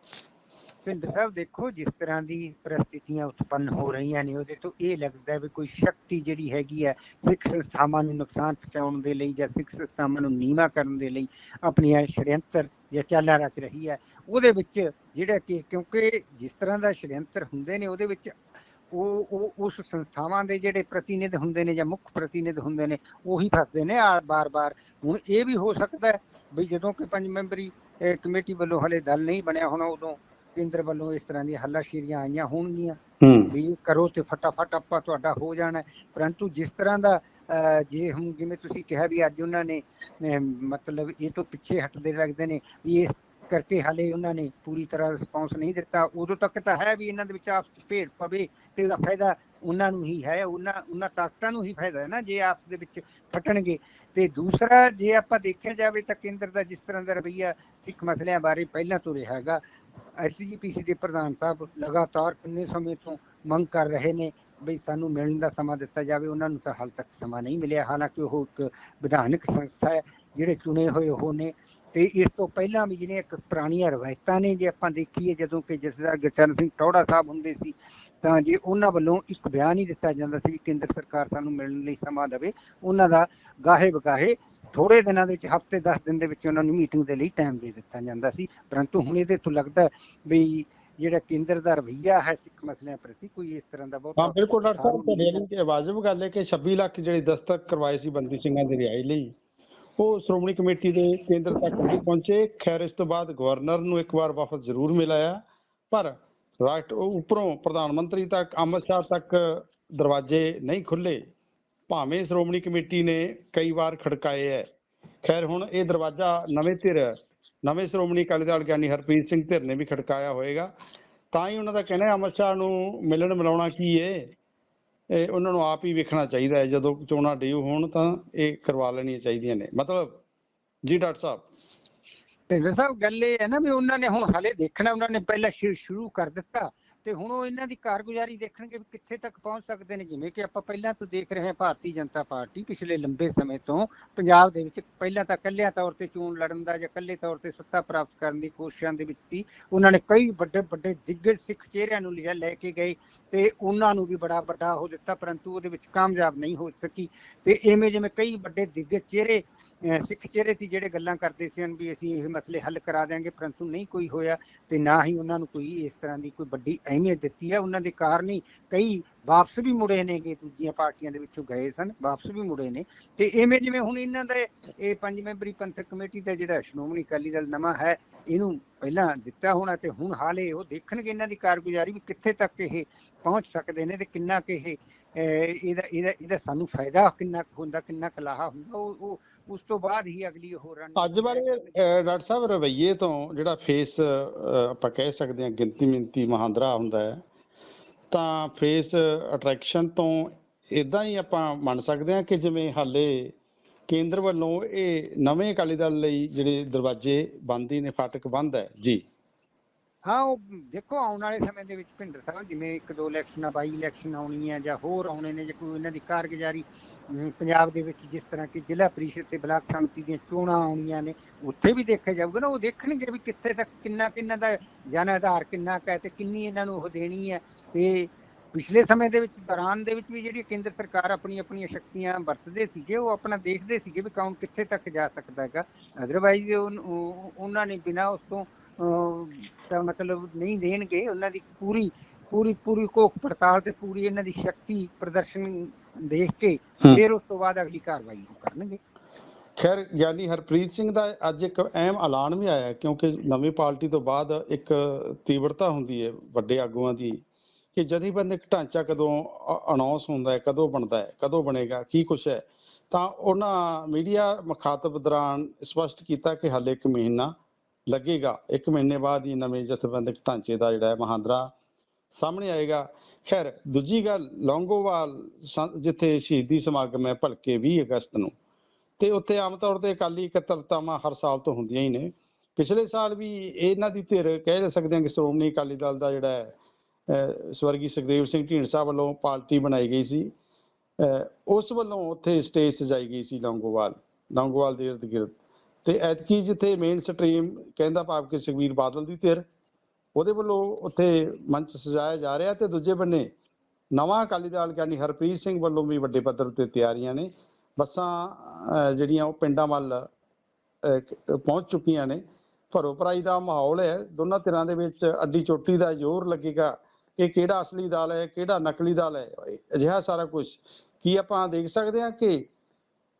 ਭਿੰਦਰ ਸਾਹਿਬ ਦੇਖੋ, ਜਿਸ ਤਰ੍ਹਾਂ ਦੀ ਪ੍ਰਸਥਿਤੀਆਂ ਉਤਪੰਨ ਹੋ ਰਹੀਆਂ ਨੇ, ਉਹਦੇ ਤੋਂ ਇਹ ਲੱਗਦਾ ਵੀ ਕੋਈ ਸ਼ਕਤੀ ਜਿਹੜੀ ਹੈਗੀ ਹੈ, ਸਿੱਖ ਸੰਸਥਾਵਾਂ ਨੂੰ ਨੁਕਸਾਨ ਪਹੁੰਚਾਉਣ ਦੇ ਲਈ ਜਾਂ ਸਿੱਖ ਸੰਸਥਾਵਾਂ ਨੂੰ ਨੀਵਾ ਕਰਨ ਦੇ ਲਈ ਆਪਣੀਆਂ ਛੜਯੰਤਰ ਜਾਂ ਚਾਲਾਂ ਰਚ ਰਹੀ ਹੈ। ਉਹਦੇ ਵਿੱਚ ਜਿਹੜਾ ਕਿ ਕਿਉਂਕਿ ਜਿਸ ਤਰ੍ਹਾਂ ਦਾ ਛੜਯੰਤਰ ਹੁੰਦੇ ਨੇ, ਉਹਦੇ ਵਿੱਚ ਉਹ ਉਹ, ਉਸ ਸੰਸਥਾਵਾਂ ਦੇ ਜਿਹੜੇ ਪ੍ਰਤੀਨਿਧ ਹੁੰਦੇ ਨੇ ਜਾਂ ਮੁੱਖ ਪ੍ਰਤੀਨਿਧ ਹੁੰਦੇ ਨੇ, ਉਹੀ ਫਸਦੇ ਨੇ ਆ ਬਾਰ-ਬਾਰ। ਹੁਣ ਇਹ ਵੀ ਹੋ ਸਕਦਾ ਵੀ ਜਦੋਂ ਕਿ ਪੰਜ ਮੈਂਬਰੀ ਕਮੇਟੀ ਵੱਲੋਂ ਹਲੇ ਦਲ ਨਹੀਂ ਬਣਿਆ ਹੋਣਾ, ਉਦੋਂ ਕੇਂਦਰ ਵੱਲੋਂ ਇਸ ਤਰ੍ਹਾਂ ਦੀਆਂ ਹੱਲਾਸ਼ੇਰੀਆਂ ਆਈਆਂ ਹੋਣਗੀਆਂ। ਵੀ ਕਰੋ ਤੇ ਫਟਾਫਟ ਆਪਾਂ ਤੁਹਾਡਾ ਹੋ ਜਾਣਾ। ਪਰੰਤੂ ਜਿਸ ਤਰ੍ਹਾਂ ਦਾ ਜੇ ਹੁਣ ਜਿਵੇਂ ਤੁਸੀਂ ਕਿਹਾ ਵੀ ਅੱਜ ਉਹਨਾਂ ਨੇ ਮਤਲਬ ਇਹ ਤੋਂ ਪਿੱਛੇ ਹਟਦੇ ਲੱਗਦੇ ਨੇ ਵੀ ਇਸ ਕਰਕੇ ਹਾਲੇ ਉਹਨਾਂ ਨੇ ਪੂਰੀ ਤਰ੍ਹਾਂ ਰਿਸਪੌਂਸ ਨਹੀਂ ਦਿੱਤਾ ਉਦੋਂ ਤੱਕ ਤਾਂ ਹੈ ਵੀ ਇਹਨਾਂ ਦੇ ਵਿੱਚ ਆਪਸ ਭੇੜ ਪਵੇ ਤੇ ਉਹਦਾ ਫਾਇਦਾ ਉਹਨਾਂ ਨੂੰ ਹੀ ਹੈ ਉਹਨਾਂ ਉਹਨਾਂ ਤਾਕਤਾਂ ਨੂੰ ਹੀ ਫਾਇਦਾ ਹੈ ਨਾ ਜੇ ਆਪਸ ਦੇ ਵਿੱਚ ਫਟਣਗੇ। ਤੇ ਦੂਸਰਾ ਜੇ ਆਪਾਂ ਦੇਖਿਆ ਜਾਵੇ ਤਾਂ ਕੇਂਦਰ ਦਾ ਜਿਸ ਤਰ੍ਹਾਂ ਦਾ ਰਵਈਆ ਸਿੱਖ ਮਸਲਿਆਂ ਬਾਰੇ ਪਹਿਲਾਂ ਤੋਂ ਰਿਹਾ ਹੈਗਾ ਐਸਜੀਪੀਸੀ ਦੇ ਪ੍ਰਧਾਨ ਸਾਹਿਬ ਲਗਾਤਾਰ ਕਿੰਨੇ ਸਮੇਂ ਤੋਂ ਮੰਗ ਕਰ ਰਹੇ ਨੇ ਵੀ ਸਾਨੂੰ ਮਿਲਣ ਦਾ ਸਮਾਂ ਦਿੱਤਾ ਜਾਵੇ, ਉਹਨਾਂ ਨੂੰ ਤਾਂ ਹਾਲ ਤੱਕ ਸਮਾਂ ਨਹੀਂ ਮਿਲਿਆ। ਹਾਲਾਂਕਿ ਉਹ ਇੱਕ ਵਿਧਾਨਕ ਸੰਸਥਾ ਹੈ, ਜਿਹੜੇ ਚੁਣੇ ਹੋਏ ਉਹ ਨੇ। ਤੇ ਇਸ ਤੋਂ ਪਹਿਲਾਂ ਵੀ ਜਿਹੜੀਆਂ ਇੱਕ ਪੁਰਾਣੀਆਂ ਰਵਾਇਤਾਂ ਨੇ, ਜੇ ਆਪਾਂ ਦੇਖੀਏ, ਜਦੋਂ ਕਿ ਜਸਦਾਰ ਗੁਰਚਰਨ ਸਿੰਘ ਟੌੜਾ ਸਾਹਿਬ ਹੁੰਦੇ ਸੀ, ਤਾਂ ਜੇ ਉਹਨਾਂ ਵੱਲੋਂ ਇੱਕ ਬਿਆਨ ਹੀ ਦਿੱਤਾ ਜਾਂਦਾ ਸੀ ਵੀ ਕੇਂਦਰ ਸਰਕਾਰ ਸਾਨੂੰ ਮਿਲਣ ਲਈ ਸਮਾਂ ਦੇਵੇ, ਉਹਨਾਂ ਦਾ ਗਾਹੇ ਬਗਾਹੇ ਥੋੜੇ ਦਿਨਾਂ ਦੇ ਵਿੱਚ ਹਫ਼ਤੇ 10 ਦਿਨ ਦੇ ਵਿੱਚ ਉਹਨਾਂ ਨੂੰ ਮੀਟਿੰਗ ਦੇ ਲਈ ਟਾਈਮ ਦੇ ਦਿੱਤਾ ਜਾਂਦਾ ਸੀ। ਪਰੰਤੂ ਹੁਣ ਇਹਦੇ ਤੋਂ ਲੱਗਦਾ ਹੈ ਵੀ ਜਿਹੜਾ ਕੇਂਦਰ ਦਾ ਰਵੱਈਆ ਹੈ ਸਿੱਖ ਮਸਲਿਆਂ ਪ੍ਰਤੀ ਕੋਈ ਇਸ ਤਰ੍ਹਾਂ ਦਾ ਹਾਂ ਬਹੁਤ ਬਿਲਕੁਲ ਡਾਕਟਰ ਸਾਹਿਬ ਤੁਹਾਡੇ ਕਿ ਵਾਜਬ ਗੱਲ ਹੈ ਕਿ 26 ਲੱਖ ਜਿਹੜੇ ਦਸਤਕ ਕਰਵਾਏ ਸੀ ਬੰਦੀ ਸਿੰਘਾਂ ਦੀ ਰਿਹਾਈ ਲਈ ਉਹ ਸ਼੍ਰੋਮਣੀ ਕਮੇਟੀ ਦੇ ਕੇਂਦਰ ਤੱਕ ਨਹੀਂ ਪਹੁੰਚੇ। ਖੈਰ ਇਸ ਤੋਂ ਬਾਅਦ ਗਵਰਨਰ ਨੂੰ ਇੱਕ ਵਾਰ ਵਫਦ ਜ਼ਰੂਰ ਮਿਲਾਇਆ ਪਰ ਰਾਸ਼ਟ ਉਹ ਉੱਪਰੋਂ ਪ੍ਰਧਾਨ ਮੰਤਰੀ ਤੱਕ ਸ਼ਾਹ ਤੱਕ ਦਰਵਾਜ਼ੇ ਨਹੀਂ ਖੁੱਲੇ ਭਾਵੇਂ ਸ਼੍ਰੋਮਣੀ ਕਮੇਟੀ ਨੇ ਕਈ ਵਾਰ ਖੜਕਾਏ ਹੈ। ਖੈਰ, ਹੁਣ ਇਹ ਦਰਵਾਜ਼ਾ ਨਵੇਂ ਧਿਰ, ਨਵੇਂ ਸ਼੍ਰੋਮਣੀ ਅਕਾਲੀ ਦਲ ਗਿਆਨੀ ਹਰਪ੍ਰੀਤ ਸਿੰਘ ਧਿਰ ਨੇ ਵੀ ਖੜਕਾਇਆ ਹੋਏਗਾ। ਤਾਂ ਹੀ ਉਹਨਾਂ ਦਾ ਕਹਿਣਾ ਹੈ ਅਮਿਤ ਸ਼ਾਹ ਨੂੰ ਮਿਲਣ ਮਿਲਾਉਣਾ ਕੀ ਏ? ਇਹ ਉਹਨਾਂ ਨੂੰ ਆਪ ਹੀ ਵੇਖਣਾ ਚਾਹੀਦਾ ਹੈ। ਜਦੋਂ ਚੋਣਾਂ ਡਿਊ ਹੋਣ ਤਾਂ ਇਹ ਕਰਵਾ ਲੈਣੀਆਂ ਚਾਹੀਦੀਆਂ ਨੇ। ਮਤਲਬ ਜੀ ਡਾਕਟਰ ਸਾਹਿਬ। ਢਿੰਗਰ ਸਾਹਿਬ, ਗੱਲ ਇਹ ਹੈ ਨਾ ਵੀ ਉਹਨਾਂ ਨੇ ਹੁਣ ਹਾਲੇ ਦੇਖਣਾ, ਉਹਨਾਂ ਨੇ ਪਹਿਲਾਂ ਸ਼ੁਰੂ ਕਰ ਦਿੱਤਾ। ਤੇ ਹੁਣ ਉਹ ਇਹਨਾਂ ਦੀ ਕਾਰਗੁਜ਼ਾਰੀ ਦੇਖਣਗੇ ਵੀ ਕਿੱਥੇ ਤੱਕ ਪਹੁੰਚ ਸਕਦੇ ਨੇ। ਜਿਵੇਂ ਕਿ ਆਪਾਂ ਪਹਿਲਾਂ ਤੋਂ ਦੇਖ ਰਹੇ ਹਾਂ ਭਾਰਤੀ ਜਨਤਾ ਪਾਰਟੀ ਪਿਛਲੇ ਲੰਬੇ ਸਮੇਂ ਤੋਂ ਪੰਜਾਬ ਦੇ ਵਿੱਚ ਪਹਿਲਾਂ ਤਾਂ ਇਕੱਲਿਆਂ ਤੌਰ ਤੇ ਚੋਣ ਲੜਨ ਦਾ ਜਾਂ ਇਕੱਲੇ ਤੌਰ ਤੇ ਸੱਤਾ ਪ੍ਰਾਪਤ ਕਰਨ ਦੀ ਕੋਸ਼ਿਸ਼ਾਂ ਦੇ ਵਿੱਚ ਸੀ। ਉਹਨਾਂ ਨੇ ਕਈ ਵੱਡੇ ਵੱਡੇ ਦਿੱਗਜ ਸਿੱਖ ਚਿਹਰਿਆਂ ਨੂੰ ਲਿਆ ਲੈ ਕੇ ਗਏ ਤੇ ਉਹਨਾਂ ਨੂੰ ਵੀ ਬੜਾ ਵੱਡਾ ਹੋ ਦਿੱਤਾ, ਪਰੰਤੂ ਉਹਦੇ ਵਿੱਚ ਕਾਮਯਾਬ ਨਹੀਂ ਹੋ ਸਕੀ। ਤੇ ਐਵੇਂ ਜਿਵੇਂ ਕਈ ਵੱਡੇ ਦਿੱਗਜ ਚਿਹਰੇ ਸਿੱਖ ਚਿਹਰੇ ਸੀ ਜਿਹੜੇ ਗੱਲਾਂ ਕਰਦੇ ਸਨ ਵੀ ਅਸੀਂ ਇਹ ਮਸਲੇ ਹੱਲ ਕਰਾ ਦਿਆਂਗੇ, ਪਰੰਤੂ ਨਹੀਂ ਕੋਈ ਹੋਇਆ ਤੇ ਨਾ ਹੀ ਉਹਨਾਂ ਨੂੰ ਕੋਈ ਇਸ ਤਰ੍ਹਾਂ ਦੀ ਕੋਈ ਵੱਡੀ ਅਹਿਮੀਅਤ ਦਿੱਤੀ ਹੈ। ਉਹਨਾਂ ਦੇ ਕਾਰਨ ਹੀ ਕਈ ਵਾਪਸ ਵੀ ਮੁੜੇ ਨੇਗੇ, ਦੂਜੀਆਂ ਪਾਰਟੀਆਂ ਦੇ ਵਿੱਚੋਂ ਗਏ ਸਨ, ਵਾਪਸ ਵੀ ਮੁੜੇ ਨੇ। ਤੇ ਐਵੇਂ ਜਿਵੇਂ ਹੁਣ ਇਹਨਾਂ ਦਾ ਇਹ ਪੰਜ ਮੈਂਬਰੀ ਪੰਥਕ ਕਮੇਟੀ ਦਾ ਜਿਹੜਾ ਸ਼੍ਰੋਮਣੀ ਅਕਾਲੀ ਦਲ ਨਵਾਂ ਹੈ, ਇਹਨੂੰ ਪਹਿਲਾਂ ਦਿੱਤਾ ਹੋਣਾ ਤੇ ਹੁਣ ਹਾਲੇ ਉਹ ਦੇਖਣਗੇ ਇਹਨਾਂ ਦੀ ਕਾਰਗੁਜ਼ਾਰੀ ਵੀ ਕਿੱਥੇ ਤੱਕ ਇਹ ਪਹੁੰਚ ਸਕਦੇ ਨੇ ਤੇ ਕਿੰਨਾ ਕਿ ਇਹ ਇਹਦਾ ਇਹਦਾ ਇਹਦਾ ਸਾਨੂੰ ਫਾਇਦਾ ਕਿੰਨਾ ਹੁੰਦਾ ਕਿੰਨਾ ਕੁ ਲਾਹਾ ਹੁੰਦਾ ਉਹ ਉਸ ਤੋਂ ਬਾਅਦ ਹੀ ਅਗਲੀ ਉਹ ਰਨ ਅੱਜ ਬਾਰੇ ਡਾਕਟਰ ਸਾਹਿਬ ਰਵਈਏ ਤੋਂ ਜਿਹੜਾ ਫੇਸ ਆਪਾਂ ਕਹਿ ਸਕਦੇ ਹਾਂ ਗਿਣਤੀ ਮਿੰਤੀ ਮਹਾਂਦਰਾ ਹੁੰਦਾ ਹੈ ਤਾਂ ਫੇਸ ਅਟਰੈਕਸ਼ਨ ਤੋਂ ਇਦਾਂ ਹੀ ਆਪਾਂ ਮੰਨ ਸਕਦੇ ਹਾਂ ਕਿ ਜਿਵੇਂ ਹਾਲੇ ਕੇਂਦਰ ਵੱਲੋਂ ਇਹ ਨਵੇਂ ਅਕਾਲੀ ਦਲ ਲਈ ਜਿਹੜੇ ਦਰਵਾਜ਼ੇ ਬੰਦ ਹੀ ਨੇ ਫਾਟਕ ਬੰਦ ਹੈ ਜੀ। ਹਾਂ, ਉਹ ਦੇਖੋ, ਆਉਣ ਵਾਲੇ ਸਮੇਂ ਦੇ ਵਿੱਚ ਭਿੰਡਰ ਸਾਹਿਬ, ਜਿਵੇਂ ਇੱਕ ਦੋ ਇਲੈਕਸ਼ਨਾਂ ਬਾਈ ਇਲੈਕਸ਼ਨ ਆਉਣੀਆਂ ਜਾਂ ਹੋਰ ਆਉਣੇ ਨੇ, ਜੇ ਕੋਈ ਇਹਨਾਂ ਦੀ ਕਾਰਗੁਜ਼ਾਰੀ ਪੰਜਾਬ ਦੇ ਵਿੱਚ ਜਿਸ ਤਰ੍ਹਾਂ ਕਿ ਜ਼ਿਲ੍ਹਾ ਪ੍ਰੀਸ਼ਦ ਤੇ ਬਲਾਕ ਸੰਮਤੀ ਦੀਆਂ ਚੋਣਾਂ ਆਉਣੀਆਂ ਨੇ, ਉੱਥੇ ਵੀ ਦੇਖਿਆ ਜਾਊਗਾ ਨਾ, ਉਹ ਦੇਖਣਗੇ ਵੀ ਕਿੱਥੇ ਤੱਕ ਕਿੰਨਾ ਕਿੰਨਾ ਦਾ ਜਨ ਆਧਾਰ ਕਿੰਨਾ ਕੁ ਤੇ ਕਿੰਨੀ ਇਹਨਾਂ ਨੂੰ ਉਹ ਦੇਣੀ ਹੈ। ਤੇ ਪਿਛਲੇ ਸਮੇਂ ਦੇ ਵਿੱਚ, ਦੌਰਾਨ ਦੇ ਵਿੱਚ ਵੀ ਜਿਹੜੀ ਕੇਂਦਰ ਸਰਕਾਰ ਆਪਣੀ ਆਪਣੀਆਂ ਸ਼ਕਤੀਆਂ ਵਰਤਦੇ ਸੀਗੇ, ਉਹ ਆਪਣਾ ਦੇਖਦੇ ਸੀਗੇ ਵੀ ਕੌਣ ਕਿੱਥੇ ਤੱਕ ਜਾ ਸਕਦਾ ਹੈਗਾ। ਅਦਰਵਾਈਜ਼ ਉਹਨਾਂ ਨੇ ਬਿਨਾਂ ਉਸ ਤੋਂ ਤਾਂ ਮਤਲਬ ਨਹੀਂ ਦੇਣਗੇ ਉਹਨਾਂ ਦੀ ਪੂਰੀ ਪੂਰੀ ਪੂਰੀ ਕੋਖ ਪੜਤਾਲ ਤੇ ਪੂਰੀ ਇਹਨਾਂ ਦੀ ਸ਼ਕਤੀ ਪ੍ਰਦਰਸ਼ਨ ਦੇਖ ਕੇ। ਫਿਰ ਉਸ ਤੋਂ ਬਾਅਦ ਅਗਲੀ ਕਾਰਵਾਈ ਕਰਨਗੇ ਖੈਰ ਗਿਆਨੀ ਹਰਪ੍ਰੀਤ ਸਿੰਘ ਦਾ ਅੱਜ ਇੱਕ ਅਹਿਮ ਐਲਾਨ ਵੀ ਆਇਆ ਕਿਉਂਕਿ ਨਵੀਂ ਪਾਰਟੀ ਤੋਂ ਬਾਅਦ ਇੱਕ ਤੀਬਰਤਾ ਹੁੰਦੀ ਹੈ ਵੱਡੇ ਆਗੂਆਂ ਦੀ ਕਿ ਜਥੇਬੰਦਕ ਢਾਂਚਾ ਕਦੋਂ ਅਨਾਉਂਸ ਹੁੰਦਾ ਹੈ ਕਦੋਂ ਬਣਦਾ ਹੈ ਕਦੋਂ ਬਣੇਗਾ ਕੀ ਕੁਛ ਹੈ ਤਾਂ ਉਹਨਾਂ ਮੀਡੀਆ ਮੁਖਾਤਬ ਦੌਰਾਨ ਸਪਸ਼ਟ ਕੀਤਾ ਕਿ ਹਾਲੇ ਇੱਕ ਮਹੀਨਾ ਲੱਗੇਗਾ। ਇੱਕ ਮਹੀਨੇ ਬਾਅਦ ਹੀ ਨਵੇਂ ਜਥੇਬੰਦਕ ਢਾਂਚੇ ਦਾ ਜਿਹੜਾ ਹੈ ਮਹਾਂਦਰਾ ਸਾਹਮਣੇ ਆਏਗਾ। ਖੈਰ, ਦੂਜੀ ਗੱਲ, ਲੌਂਗੋਵਾਲ ਜਿੱਥੇ ਸ਼ਹੀਦੀ ਸਮਾਗਮ ਹੈ ਭਲਕੇ 20 ਅਗਸਤ ਨੂੰ, ਤੇ ਉੱਥੇ ਆਮ ਤੌਰ ਤੇ ਅਕਾਲੀ ਇਕੱਤਰਤਾਵਾਂ ਹਰ ਸਾਲ ਤੋਂ ਹੁੰਦੀਆਂ ਹੀ ਨੇ। ਪਿਛਲੇ ਸਾਲ ਵੀ ਇਹਨਾਂ ਦੀ ਧਿਰ ਕਹਿ ਸਕਦੇ ਹਾਂ ਕਿ ਸ਼੍ਰੋਮਣੀ ਅਕਾਲੀ ਦਲ ਦਾ ਜਿਹੜਾ ਹੈ ਸਵਰਗੀ ਸੁਖਦੇਵ ਸਿੰਘ ਢੀਂਡਸਾ ਵੱਲੋਂ ਪਾਰਟੀ ਬਣਾਈ ਗਈ ਸੀ। ਅਹ, ਉਸ ਵੱਲੋਂ ਉੱਥੇ ਸਟੇਜ ਸਜਾਈ ਗਈ ਸੀ ਲੌਂਗੋਵਾਲ। ਲੌਂਗੋਵਾਲ ਦੇ ਇਰਦ ਗਿਰਦ ਤੇ ਐਤਕੀ ਜਿੱਥੇ ਮੇਨ ਸਟ੍ਰੀਮ ਕਹਿੰਦਾ ਭਾਵ ਕਿ ਸੁਖਬੀਰ ਬਾਦਲ ਦੀ ਧਿਰ, ਉਹਦੇ ਵੱਲੋਂ ਉੱਥੇ ਮੰਚ ਸਜਾਇਆ ਜਾ ਰਿਹਾ ਤੇ ਦੂਜੇ ਬੰਨੇ ਨਵਾਂ ਅਕਾਲੀ ਦਲ ਗਿਆਨੀ ਹਰਪ੍ਰੀਤ ਸਿੰਘ ਵੱਲੋਂ ਵੀ ਵੱਡੇ ਪੱਧਰ ਤੇ ਤਿਆਰੀਆਂ ਨੇ, ਬੱਸਾਂ ਜਿਹੜੀਆਂ ਉਹ ਪਿੰਡਾਂ ਵੱਲ ਪਹੁੰਚ ਚੁੱਕੀਆਂ ਨੇ। ਭਰੋ ਭਰਾਈ ਦਾ ਮਾਹੌਲ ਹੈ, ਦੋਨਾਂ ਧਿਰਾਂ ਦੇ ਵਿੱਚ ਅੱਡੀ ਚੋਟੀ ਦਾ ਜ਼ੋਰ ਲੱਗੇਗਾ ਕਿ ਕਿਹੜਾ ਅਸਲੀ ਦਲ ਹੈ, ਕਿਹੜਾ ਨਕਲੀ ਦਲ ਹੈ, ਅਜਿਹਾ ਸਾਰਾ ਕੁਝ ਕੀ ਆਪਾਂ ਦੇਖ ਸਕਦੇ ਹਾਂ ਕਿ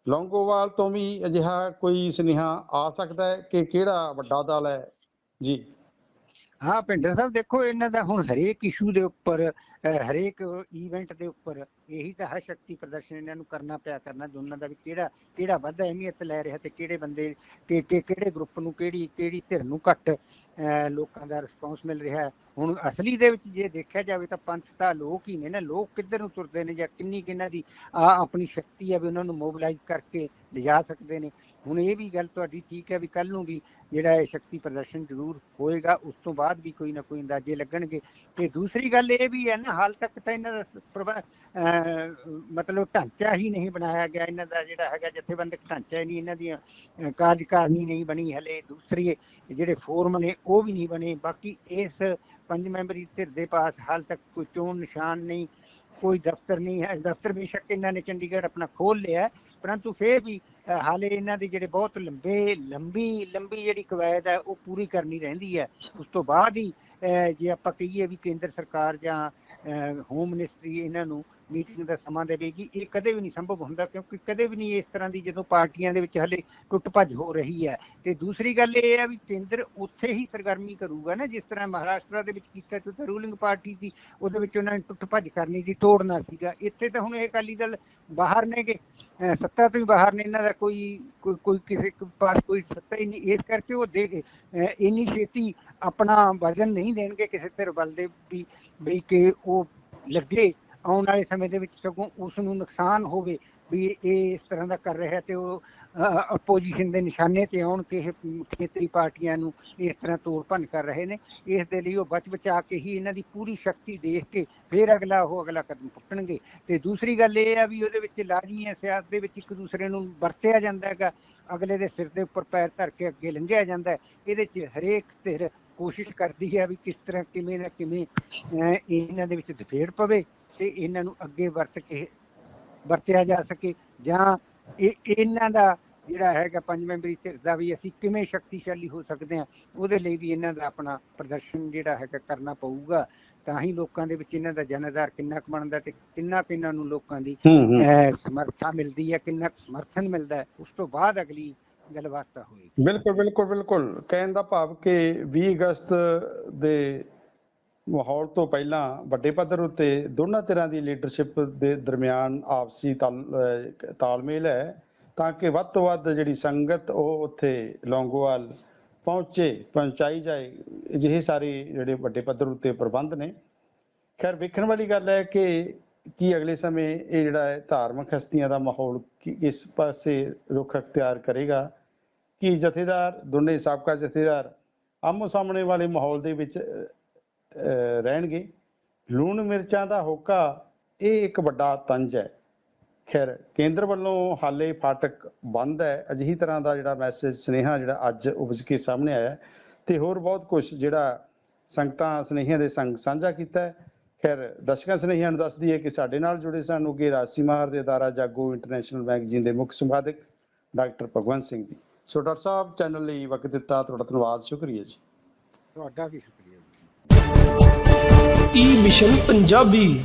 ਲੌਂਗੋਵਾਲ ਤੋਂ ਵੀ ਅਜਿਹਾ ਕੋਈ ਸੁਨੇਹਾ ਆ ਸਕਦਾ ਹੈ ਕਿ ਕਿਹੜਾ ਵੱਡਾ ਦਲ ਹੈ? ਜੀ। ਹਾਂ, ਭਿੰਡਰ ਸਾਹਿਬ, ਦੇਖੋ, ਇਹਨਾਂ ਦਾ ਹੁਣ ਹਰੇਕ ਇਸ਼ੂ ਦੇ ਉੱਪਰ ਹਰੇਕ ਇਵੈਂਟ ਦੇ ਉੱਪਰ ਇਹੀ ਤਾਂ ਹੈ ਸ਼ਕਤੀ ਪ੍ਰਦਰਸ਼ਨ ਇਹਨਾਂ ਨੂੰ ਕਰਨਾ ਪਿਆ ਕਰਨਾ ਦੋਨਾਂ ਦਾ ਵੀ ਕਿਹੜਾ ਕਿਹੜਾ ਵੱਧ ਅਹਿਮੀਅਤ ਲੈ ਰਿਹਾ ਤੇ ਕਿਹੜੇ ਬੰਦੇ, ਕਿ ਕਿਹੜੇ ਗਰੁੱਪ ਨੂੰ ਕਿਹੜੀ ਕਿਹੜੀ ਧਿਰ ਨੂੰ ਘੱਟ ਲੋਕਾਂ ਦਾ ਰਿਸਪੌਂਸ ਮਿਲ ਰਿਹਾ ਹੁਣ ਅਸਲੀ ਦੇ ਵਿੱਚ ਜੇ ਦੇਖਿਆ ਜਾਵੇ ਤਾਂ ਪੰਥ ਤਾਂ ਲੋਕ ਹੀ ਨੇ ਨਾ। ਲੋਕ ਕਿੱਧਰ ਨੂੰ ਤੁਰਦੇ ਨੇ ਜਾਂ ਕਿੰਨੀ ਕਿੰਨਾ ਦੀ ਆ ਆਪਣੀ ਸ਼ਕਤੀ ਹੈ ਵੀ ਉਹਨਾਂ ਨੂੰ ਮੋਬਿਲਾਈਜ਼ ਕਰਕੇ ਲਿਜਾ ਸਕਦੇ ਨੇ। ਹੁਣ ਇਹ ਵੀ ਗੱਲ ਤੁਹਾਡੀ ਠੀਕ ਹੈ ਵੀ ਕੱਲ ਨੂੰ ਵੀ ਜਿਹੜਾ ਇਹ ਸ਼ਕਤੀ ਪ੍ਰਦਰਸ਼ਨ ਜ਼ਰੂਰ ਹੋਏਗਾ। ਉਸ ਤੋਂ ਬਾਅਦ ਵੀ ਕੋਈ ਨਾ ਕੋਈ ਅੰਦਾਜ਼ੇ ਲੱਗਣਗੇ। ਤੇ ਦੂਸਰੀ ਗੱਲ ਇਹ ਵੀ ਹੈ ਨਾ, ਹਾਲ ਤੱਕ ਤਾਂ ਇਹਨਾਂ ਦਾ ਪ੍ਰਬੰ- ਮਤਲਬ ਢਾਂਚਾ ਹੀ ਨਹੀਂ ਬਣਾਇਆ ਗਿਆ। ਇਹਨਾਂ ਦਾ ਜਿਹੜਾ ਹੈਗਾ ਜਥੇਬੰਦਕ ਢਾਂਚਾ ਹੀ ਨਹੀਂ, ਇਹਨਾਂ ਦੀਆਂ, ਅਹ ਕਾਰਜਕਾਰਨੀ ਨਹੀਂ ਬਣੀ ਹਲੇ। ਦੂਸਰੀ ਜਿਹੜੇ ਫੋਰਮ ਨੇ ਉਹ ਵੀ ਨਹੀਂ ਬਣੇ। ਬਾਕੀ ਇਸ ਪੰਜ ਮੈਂਬਰੀ ਧਿਰ ਦੇ ਪਾਸ ਹਾਲ ਤੱਕ ਕੋਈ ਚੋਣ ਨਿਸ਼ਾਨ ਨਹੀਂ, ਕੋਈ ਦਫ਼ਤਰ ਨਹੀਂ ਹੈ। ਦਫ਼ਤਰ ਬੇਸ਼ੱਕ ਇਹਨਾਂ ਨੇ ਚੰਡੀਗੜ੍ਹ ਆਪਣਾ ਖੋਲ ਲਿਆ ਪਰੰਤੂ ਫੇਰ ਵੀ ਹਾਲੇ ਇਹਨਾਂ ਦੇ ਜਿਹੜੇ ਬਹੁਤ ਲੰਬੇ, ਲੰਬੀ ਲੰਬੀ ਜਿਹੜੀ ਕਵਾਇਦ ਹੈ, ਉਹ ਪੂਰੀ ਕਰਨੀ ਰਹਿੰਦੀ ਹੈ। ਉਸ ਤੋਂ ਬਾਅਦ ਹੀ ਅਹ ਜੇ ਆਪਾਂ ਕਹੀਏ ਵੀ ਕੇਂਦਰ ਸਰਕਾਰ ਜਾਂ ਹੋਮ ਮਿਨਿਸਟਰੀ ਇਹਨਾਂ ਨੂੰ ਮੀਟਿੰਗ ਦਾ ਸਮਾਂ ਦੇਵੇਗੀ ਇਹ ਕਦੇ ਵੀ ਨਹੀਂ ਸੰਭਵ ਹੁੰਦਾ, ਕਿਉਂਕਿ ਕਦੇ ਵੀ ਨਹੀਂ ਇਸ ਤਰ੍ਹਾਂ ਦੀ ਜਦੋਂ ਪਾਰਟੀਆਂ ਦੇ ਵਿੱਚ ਹਲੇ ਟੁੱਟ ਭੱਜ ਹੋ ਰਹੀ ਹੈ। ਤੇ ਦੂਸਰੀ ਗੱਲ ਇਹ ਹੈ ਵੀ ਕੇਂਦਰ ਉੱਥੇ ਹੀ ਸਰਗਰਮੀ ਕਰੂਗਾ ਨਾ, ਜਿਸ ਤਰ੍ਹਾਂ ਮਹਾਰਾਸ਼ਟਰ ਦੇ ਵਿੱਚ ਕੀਤਾ ਤੇ ਰੂਲਿੰਗ ਪਾਰਟੀ ਸੀ, ਉਹਦੇ ਵਿੱਚ ਉਹਨਾਂ ਨੇ ਟੁੱਟ ਭੱਜ ਕਰਨੀ ਸੀ, ਤੋੜਨਾ ਸੀਗਾ। ਇੱਥੇ ਤਾਂ ਹੁਣ ਇਹ ਅਕਾਲੀ ਦਲ ਬਾਹਰ ਨੇਗੇ ਸੱਤਾ ਤੋਂ ਹੀ ਬਾਹਰ ਨੇ, ਇਹਨਾਂ ਦਾ ਕੋਈ ਕੋਈ ਕਿਸੇ ਪਾਸ ਕੋਈ ਸੱਤਾ ਹੀ ਨਹੀਂ। ਇਸ ਕਰਕੇ ਉਹ ਦੇ ਅਹ ਇੰਨੀ ਛੇਤੀ ਆਪਣਾ ਵਜਨ ਨਹੀਂ ਦੇਣਗੇ ਕਿਸੇ ਧਿਰ ਵੱਲ ਦੇ ਵੀ ਵੀ ਕਿ ਉਹ ਲੱਗੇ। ਆਉਣ ਵਾਲੇ ਸਮੇਂ ਦੇ ਵਿੱਚ ਸਗੋਂ ਉਸ ਨੂੰ ਨੁਕਸਾਨ ਹੋਵੇ ਵੀ ਇਹ ਇਸ ਤਰ੍ਹਾਂ ਦਾ ਕਰ ਰਿਹਾ ਤੇ ਉਹ ਆਪੋਜੀਸ਼ਨ ਦੇ ਨਿਸ਼ਾਨੇ ਤੇ ਆਉਣ ਕਿ ਇਹ ਖੇਤਰੀ ਪਾਰਟੀਆਂ ਨੂੰ ਇਸ ਤਰ੍ਹਾਂ ਤੋੜ ਭੰਨ ਕਰ ਰਹੇ ਨੇ। ਇਸ ਦੇ ਲਈ ਉਹ ਬਚ ਬਚਾ ਕੇ ਹੀ ਇਹਨਾਂ ਦੀ ਪੂਰੀ ਸ਼ਕਤੀ ਦੇਖ ਕੇ ਫਿਰ ਅਗਲਾ ਉਹ ਅਗਲਾ ਕਦਮ ਪੁੱਟਣਗੇ। ਤੇ ਦੂਸਰੀ ਗੱਲ ਇਹ ਆ ਵੀ ਉਹਦੇ ਵਿੱਚ ਲਾਜ਼ਮੀ ਹੈ ਸਿਆਸਤ ਦੇ ਵਿੱਚ ਇੱਕ ਦੂਸਰੇ ਨੂੰ ਵਰਤਿਆ ਜਾਂਦਾ ਹੈਗਾ। ਅਗਲੇ ਦੇ ਸਿਰ ਦੇ ਉੱਪਰ ਪੈਰ ਧਰ ਕੇ ਅੱਗੇ ਲੰਘਿਆ ਜਾਂਦਾ ਇਹਦੇ 'ਚ ਹਰੇਕ ਧਿਰ ਕੋਸ਼ਿਸ਼ ਕਰਦੀ ਹੈ ਵੀ ਕਿਸ ਤਰ੍ਹਾਂ ਕਿਵੇਂ ਨਾ ਕਿਵੇਂ ਅਹ, ਇਹਨਾਂ ਦੇ ਵਿੱਚ ਦਫੇੜ ਪਵੇ। ਤੇ ਇਹਨਾਂ ਨੂੰ ਅੱਗੇ ਵਰਤ ਕੇ ਵਰਤਿਆ ਜਾ ਸਕੇ ਜਾਂ ਇਹ ਇਹਨਾਂ ਦਾ ਜਿਹੜਾ ਹੈਗਾ ਪੰਜ ਮੈਂਬਰੀ ਧਿਰ ਦਾ ਵੀ ਅਸੀਂ ਕਿਵੇਂ ਸ਼ਕਤੀਸ਼ਾਲੀ ਹੋ ਸਕਦੇ ਹਾਂ ਉਹਦੇ ਲਈ ਵੀ ਇਹਨਾਂ ਦਾ ਆਪਣਾ ਪ੍ਰਦਰਸ਼ਨ ਜਿਹੜਾ ਹੈਗਾ ਕਰਨਾ ਪਊਗਾ। ਤਾਂ ਹੀ ਲੋਕਾਂ ਦੇ ਵਿੱਚ ਇਹਨਾਂ ਦਾ ਜਨਦਾਰ ਕਿੰਨਾ ਕੁ ਬਣਦਾ ਤੇ ਕਿੰਨਾ ਕੁ ਇਹਨਾਂ ਨੂੰ ਲੋਕਾਂ ਦੀ ਸਮਰਥਾ ਮਿਲਦੀ ਹੈ ਕਿੰਨਾ ਕੁ ਸਮਰਥਨ ਮਿਲਦਾ ਹੈ ਉਸ ਤੋਂ ਬਾਅਦ ਅਗਲੀ ਗੱਲਬਾਤ ਹੋਏਗੀ। ਬਿਲਕੁਲ ਬਿਲਕੁਲ ਬਿਲਕੁਲ। ਕਹਿਣ ਦਾ ਭਾਵ ਕਿ 20 ਅਗਸਤ ਦੇ ਮਾਹੌਲ ਤੋਂ ਪਹਿਲਾਂ ਵੱਡੇ ਪੱਧਰ ਉੱਤੇ ਦੋਨਾਂ ਤਰ੍ਹਾਂ ਦੀ ਲੀਡਰਸ਼ਿਪ ਦੇ ਦਰਮਿਆਨ ਆਪਸੀ ਤਾਲ- ਤਾਲਮੇਲ ਹੈ ਤਾਂ ਕਿ ਵੱਧ ਤੋਂ ਵੱਧ ਜਿਹੜੀ ਸੰਗਤ ਉਹ ਉੱਥੇ ਲੌਂਗੋਵਾਲ ਪਹੁੰਚੇ, ਪਹੁੰਚਾਈ ਜਾਏ। ਅਜਿਹੇ ਸਾਰੇ ਜਿਹੜੇ ਵੱਡੇ ਪੱਧਰ ਉੱਤੇ ਪ੍ਰਬੰਧ ਨੇ। ਖੈਰ, ਵੇਖਣ ਵਾਲੀ ਗੱਲ ਹੈ ਕਿ ਕੀ ਅਗਲੇ ਸਮੇਂ ਇਹ ਜਿਹੜਾ ਹੈ ਧਾਰਮਿਕ ਹਸਤੀਆਂ ਦਾ ਮਾਹੌਲ ਕੀ- ਕਿਸ ਪਾਸੇ ਰੁਖ ਅਖਤਿਆਰ ਕਰੇਗਾ? ਕਿ ਜਥੇਦਾਰ, ਦੋਨੇ ਸਾਬਕਾ ਜਥੇਦਾਰ ਆਮੋ ਸਾਹਮਣੇ ਵਾਲੇ ਮਾਹੌਲ ਦੇ ਵਿੱਚ ਰਹਿਣਗੇ। ਲੂਣ ਮਿਰਚਾਂ ਦਾ ਹੋਕਾ ਇਹ ਇੱਕ ਵੱਡਾ ਤੰਜ ਹੈ। ਖੈਰ, ਕੇਂਦਰ ਵੱਲੋਂ ਹਾਲੇ ਫਾਟਕ ਬੰਦ ਹੈ। ਅਜਿਹੀ ਤਰ੍ਹਾਂ ਦਾ ਜਿਹੜਾ ਮੈਸੇਜ ਸੁਨੇਹਾ ਜਿਹੜਾ ਅੱਜ ਉਪਜ ਕੇ ਸਾਹਮਣੇ ਆਇਆ ਹੈ ਤੇ ਹੋਰ ਬਹੁਤ ਕੁਝ ਜਿਹੜਾ ਸੰਗਤਾਂ, ਸੁਨੇਹਿਆਂ ਦੇ ਸੰਗ ਸਾਂਝਾ ਕੀਤਾ ਹੈ। ਖੈਰ, ਦਰਸ਼ਕਾਂ, ਸੁਨੇਹਿਆਂ ਨੂੰ ਦੱਸਦੀ ਹੈ ਕਿ ਸਾਡੇ ਨਾਲ ਜੁੜੇ ਸਨ ਉਗੇ ਰਾਜਸੀ ਮਾਰ ਦੇ ਅਦਾਰਾ ਜਾਗੋ ਇੰਟਰਨੈਸ਼ਨਲ ਮੈਗਜ਼ੀਨ ਦੇ ਮੁੱਖ ਸੰਪਾਦਕ doctor Bhagwant Singh ji. So doctor ਸਾਹਿਬ, ਚੈਨਲ ਲਈ ਵਕਤ ਦਿੱਤਾ, ਤੁਹਾਡਾ ਧੰਨਵਾਦ, ਸ਼ੁਕਰੀਆ ਜੀ। ਤੁਹਾਡਾ ਵੀ ਸ਼ੁਕਰੀਆ। ਜੀ ਈ ਮਿਸ਼ਨ ਪੰਜਾਬੀ